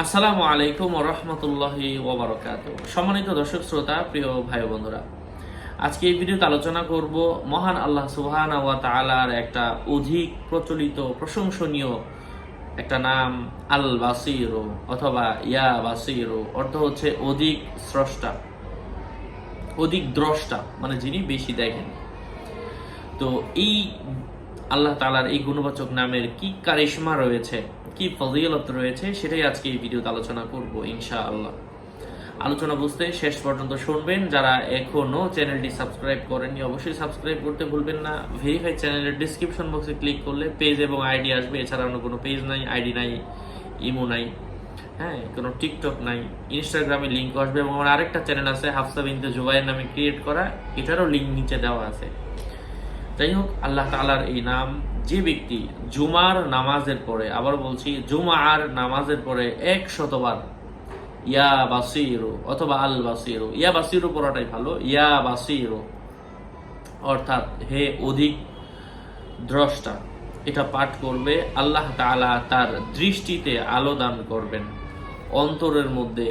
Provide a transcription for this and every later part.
আসসালামু আলাইকুম রহমতুল্লাহি ওবরকাত সম্মানিত দর্শক, শ্রোতা, প্রিয় ভাই বন্ধুরা, আজকে এই ভিডিওতে আলোচনা করব মহান আল্লাহ সুবহান ওয়া তাআলার একটা অধিক প্রচলিত, প্রশংসনীয় একটা নাম আল বাসিরো অথবা ইয়া বাসিরো অর্থ হচ্ছে অধিক স্রষ্টা, অধিক দ্রষ্টা মানে যিনি বেশি দেখেন। তো এই আল্লাহ তালার এই গুণবাচক নামের কি কারিশমা রয়েছে? কি ফজিলত রয়েছে সেটাই আজকে এই ভিডিওতে আলোচনা করব ইনশা আল্লাহ আলোচনা বুঝতে শেষ পর্যন্ত শুনবেন। যারা এখনও চ্যানেলটি সাবস্ক্রাইব করেননি, অবশ্যই সাবস্ক্রাইব করতে ভুলবেন না। ভেরিফাই চ্যানেলের ডিসক্রিপশন বক্সে ক্লিক করলে পেজ এবং আইডি আসবে। এছাড়া অন্য কোনো পেজ নাই আইডি নাই ইমো নাই হ্যাঁ কোনো টিকটক নাই ইনস্টাগ্রামে লিঙ্ক আসবে। এবং আমার আরেকটা চ্যানেল আছে, হাফসা বিনতে জুবাইয়ের নামে ক্রিয়েট করা। এটারও লিঙ্ক নিচে দেওয়া আছে। যাই হোক, আল্লাহ তালার এই নাম, যে ব্যক্তি জুমার নামাজের পরে আবার বলছি, জুমার নামাজের পরে এক শতবার ইয়া বাসিরো, অথবা আল বাসিরো, ইয়া বাসিরো পড়াটাই ভালো, ইয়া বাসিরো, অর্থাৎ হে অধিক দ্রষ্টা, এটা পাঠ করবে, আল্লাহ তাআলা তার দৃষ্টিতে আলো দান করবেন, অন্তরের মধ্যে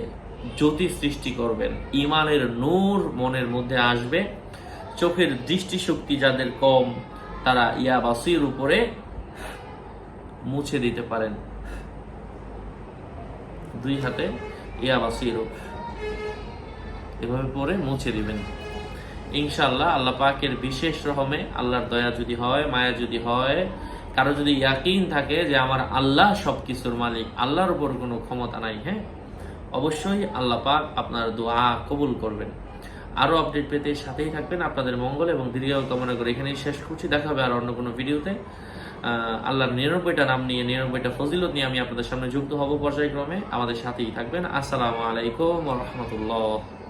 জ্যোতি সৃষ্টি করবেন ইমানের নূর মনের মধ্যে আসবে চোখের দৃষ্টিশক্তি যাদের কম, তারা ইয়া বাসির উপরে মুছে দিতে পারেন। দুই হাতে ইয়া বাসির এভাবে পরে মুছে দিবেন। ইনশাল্লাহ আল্লাহ পাকের বিশেষ রহমে আল্লাহর দয়া যদি হয়, মায়া যদি হয়, কারও যদি ইয়াকিন থাকে যে আমার আল্লাহ সবকিছুর মালিক, আল্লাহর উপর কোনো ক্ষমতা নাই হ্যাঁ? অবশ্যই আল্লাহ পাক আপনার দোয়া কবুল করবেন। আরও আপডেট পেতে সাথেই থাকবেন। আপনাদের মঙ্গল এবং দীর্ঘ কামনা করে এখানেই শেষ করছি। দেখা হবে আর অন্য কোনো ভিডিওতে। আল্লাহর নিরানব্বইটা নাম নিয়ে, নিরানব্বইটা ফজিলত নিয়ে আমি আপনাদের সামনে যুক্ত হব পর্যায়ক্রমে। আমাদের সাথেই থাকবেন। আসসালামু আলাইকুম রহমতুল্লাহ।